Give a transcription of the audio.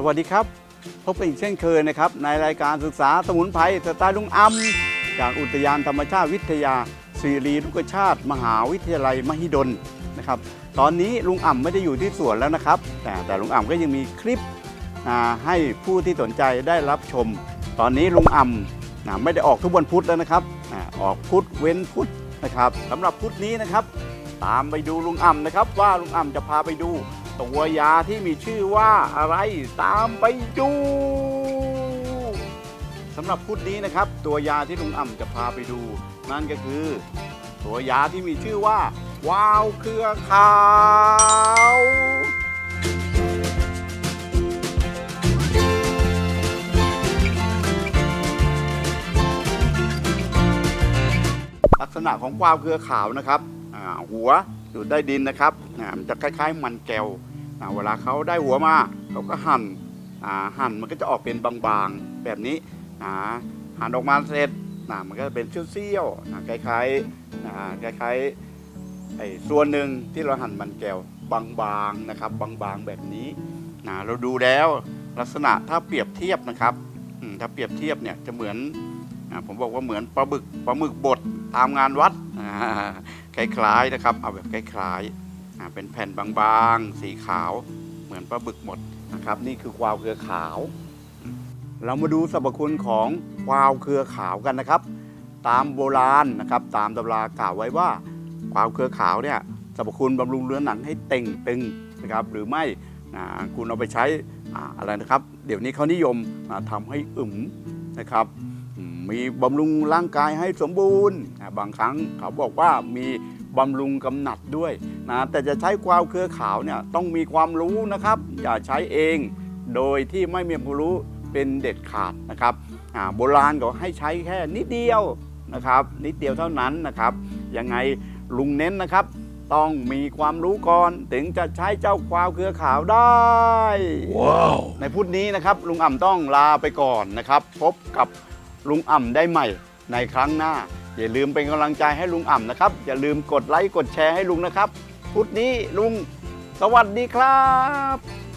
สวัสดีครับ พบกันอีกเช่นเคยนะครับในรายการศึกษาสมุนไพรสไตล์ลุงอำจากอุทยานธรรมชาติวิทยาศิริรุกชาติ มหาวิทยาลัยมหิดลนะครับตอนนี้ลุงอ่ำไม่ได้อยู่ที่สวนแล้วนะครับ แต่แต่ลุงอ่ำก็ยังมีคลิปให้ผู้ที่สนใจได้รับชม ตอนนี้ลุงอ่ำนะไม่ได้ออกทุกวันพุธแล้วนะครับอออกพุธเว้นพุธนะครับสำหรับพุธนี้นะครับ ตามไปดูลุงอ่ำนะครับ ว่าลุงอ่ำจะพาไปดู ตัวยาที่มีชื่อว่าอะไรตามไปดูสำหรับพุธนี้นะครับ ตัวยาที่ลุงอ่ำจะพาไปดู นั่นก็คือ ตัวยาที่มีชื่อว่า วาวเครือขาวลักษณะของวาวเครือขาวนะครับหัว อยู่ใต้ดินนะครับมันจะคล้ายๆ มันแก้วเวลาเขาได้หัวมาเขาก็หั่นหั่นมันก็จะออกเป็นบางๆแบบนี้หั่นออกมาเสร็จมันก็จะเป็นเสี้ยวๆอ่าคล้ายๆคล้ายๆไอ้ส่วนหนึ่งที่เราหั่นมันแก้วบางๆนะครับ บางๆแบบนี้นเราดูแล้วลักษณะถ้าเปรียบเทียบนะครับถ้าเปรียบเทียบเนี่ยจะเหมือนผมบอกว่าเหมือนปลาบึกปลาหมึกบดตามงานวัดอ คล้ายๆนะครับ เอาแบบคล้ายๆเป็นแผ่นบางๆ สีขาวเหมือนปลาบึกหมดนะครับ นี่คือวาวเครือขาว เรามาดูสรรพคุณของวาวเครือขาวกันนะครับ ตามโบราณนะครับ ตามตำรากล่าวไว้ว่าวาวเครือขาวเนี่ยสรรพคุณบำรุงเรื้อหนังให้เต่งตึงนะครับ หรือไม่คุณเอาไปใช้อะไรนะครับ เดี๋ยวนี้เขานิยมอ่าทำให้อึมนะครับ มมีบำรุงร่างกายให้สมบูรณ์อ่าบางครั้งเขาบอกว่ามีบำรุงกำหนัดด้วยนะแต่จะใช้กวาวเครือขาวเนี่ยต้องมีความรู้นะครับ อย่าใช้เองโดยที่ไม่มีความรู้เป็นเด็ดขาดนะครับอ่าโบราณก็ให้ใช้แค่นิดเดียวนะครับ นิดเดียวเท่านั้นนะครับยังไงลุงเน้นนะครับ ต้องมีความรู้ก่อนถึงจะใช้เจ้ากวาวเครือขาวได้ในพุธนี้นะครับ ลุงอ่ำต้องลาไปก่อนนะครับ พบกับ ลุงอ่ำได้ใหม่ในครั้งหน้า อย่าลืมเป็นกำลังใจให้ลุงอ่ำนะครับ อย่าลืมกดไลค์กดแชร์ให้ลุงนะครับพุธนี้ลุง สวัสดีครับ